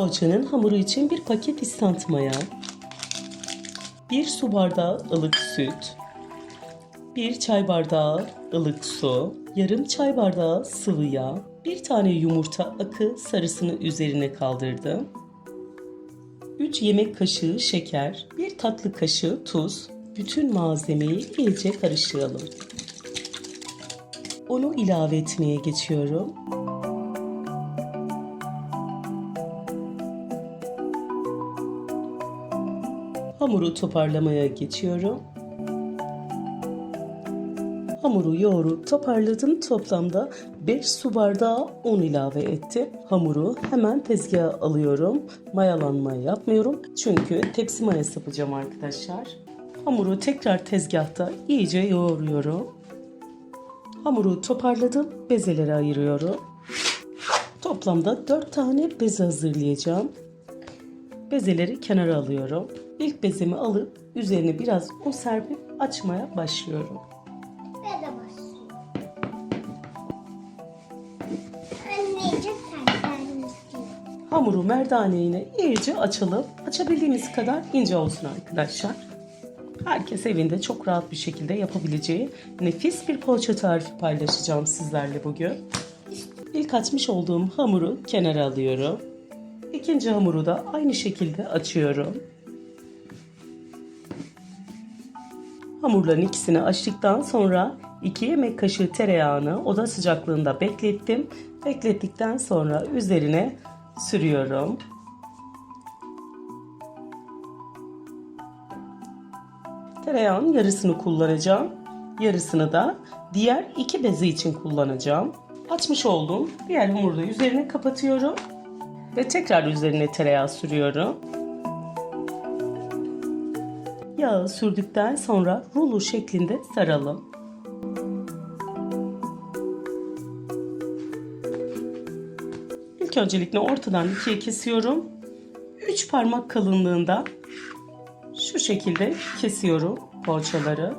Poğaçanın hamuru için bir paket instant maya, bir su bardağı ılık süt, bir çay bardağı ılık su, yarım çay bardağı sıvı yağ, bir tane yumurta akı sarısını üzerine kaldırdım. 3 yemek kaşığı şeker, 1 tatlı kaşığı tuz. Bütün malzemeyi iyice karıştıralım. Unu ilave etmeye geçiyorum. Hamuru toparlamaya geçiyorum. Hamuru yoğurup toparladım. Toplamda 5 su bardağı un ilave ettim. Hamuru hemen tezgaha alıyorum. Mayalanma yapmıyorum. Çünkü tepsi mayası yapacağım arkadaşlar. Hamuru tekrar tezgahta iyice yoğuruyorum. Hamuru toparladım. Bezelere ayırıyorum. Toplamda 4 tane beze hazırlayacağım. Bezeleri kenara alıyorum. İlk bezemi alıp üzerine biraz un serpip açmaya başlıyorum. Ben de başlıyorum. Anneciğim. Hamuru merdaneyle iyice açalım. Açabildiğimiz kadar ince olsun arkadaşlar. Herkes evinde çok rahat bir şekilde yapabileceği nefis bir poğaça tarifi paylaşacağım sizlerle bugün. İlk açmış olduğum hamuru kenara alıyorum. İkinci hamuru da aynı şekilde açıyorum. Hamurların ikisini açtıktan sonra 2 yemek kaşığı tereyağını oda sıcaklığında beklettim. Beklettikten sonra üzerine sürüyorum. Tereyağın yarısını kullanacağım. Yarısını da diğer iki beze için kullanacağım. Açmış olduğum diğer hamuru da üzerine kapatıyorum. Ve tekrar üzerine tereyağı sürüyorum. Yağı sürdükten sonra rulo şeklinde saralım. İlk öncelikle ortadan ikiye kesiyorum. 3 parmak kalınlığında şu şekilde kesiyorum poğaçaları.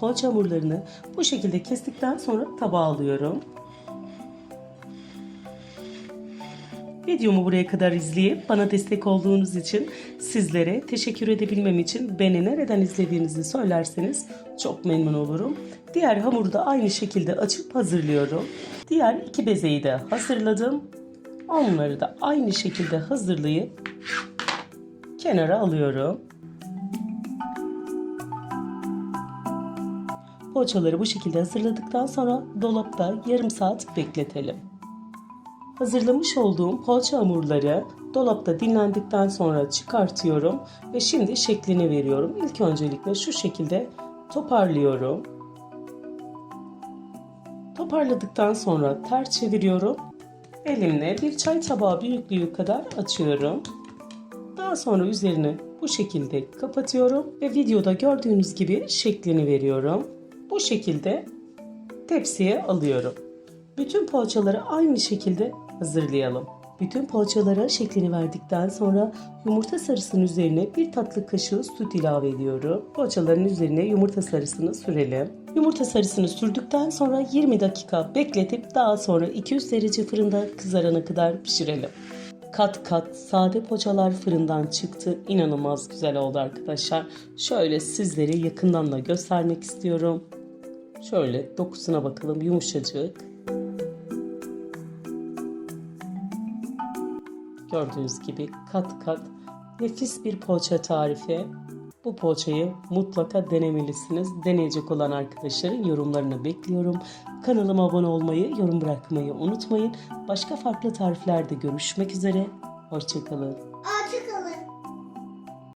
Poğaça hamurlarını bu şekilde kestikten sonra tabağa alıyorum. Videomu buraya kadar izleyip bana destek olduğunuz için sizlere teşekkür edebilmem için beni nereden izlediğinizi söylerseniz çok memnun olurum. Diğer hamuru da aynı şekilde açıp hazırlıyorum. Diğer iki bezeyi de hazırladım. Onları da aynı şekilde hazırlayıp kenara alıyorum. Poğaçaları bu şekilde hazırladıktan sonra dolapta yarım saat bekletelim. Hazırlamış olduğum poğaça hamurları dolapta dinlendikten sonra çıkartıyorum ve şimdi şeklini veriyorum. İlk öncelikle şu şekilde toparlıyorum. Toparladıktan sonra ters çeviriyorum. Elimle bir çay tabağı büyüklüğü kadar açıyorum. Daha sonra üzerine bu şekilde kapatıyorum ve videoda gördüğünüz gibi şeklini veriyorum. Bu şekilde tepsiye alıyorum. Bütün poğaçaları aynı şekilde hazırlayalım. Bütün poğaçalara şeklini verdikten sonra yumurta sarısının üzerine bir tatlı kaşığı süt ilave ediyorum. Poğaçaların üzerine yumurta sarısını sürelim. Yumurta sarısını sürdükten sonra 20 dakika bekletip daha sonra 200 derece fırında kızarana kadar pişirelim. Kat kat sade poğaçalar fırından çıktı. İnanılmaz güzel oldu arkadaşlar. Şöyle sizlere yakından da göstermek istiyorum. Şöyle dokusuna bakalım yumuşacık. Gördüğünüz gibi kat kat nefis bir poğaça tarifi. Bu poğaçayı mutlaka denemelisiniz. Deneyecek olan arkadaşların yorumlarını bekliyorum. Kanalıma abone olmayı, yorum bırakmayı unutmayın. Başka farklı tariflerde görüşmek üzere. Hoşçakalın.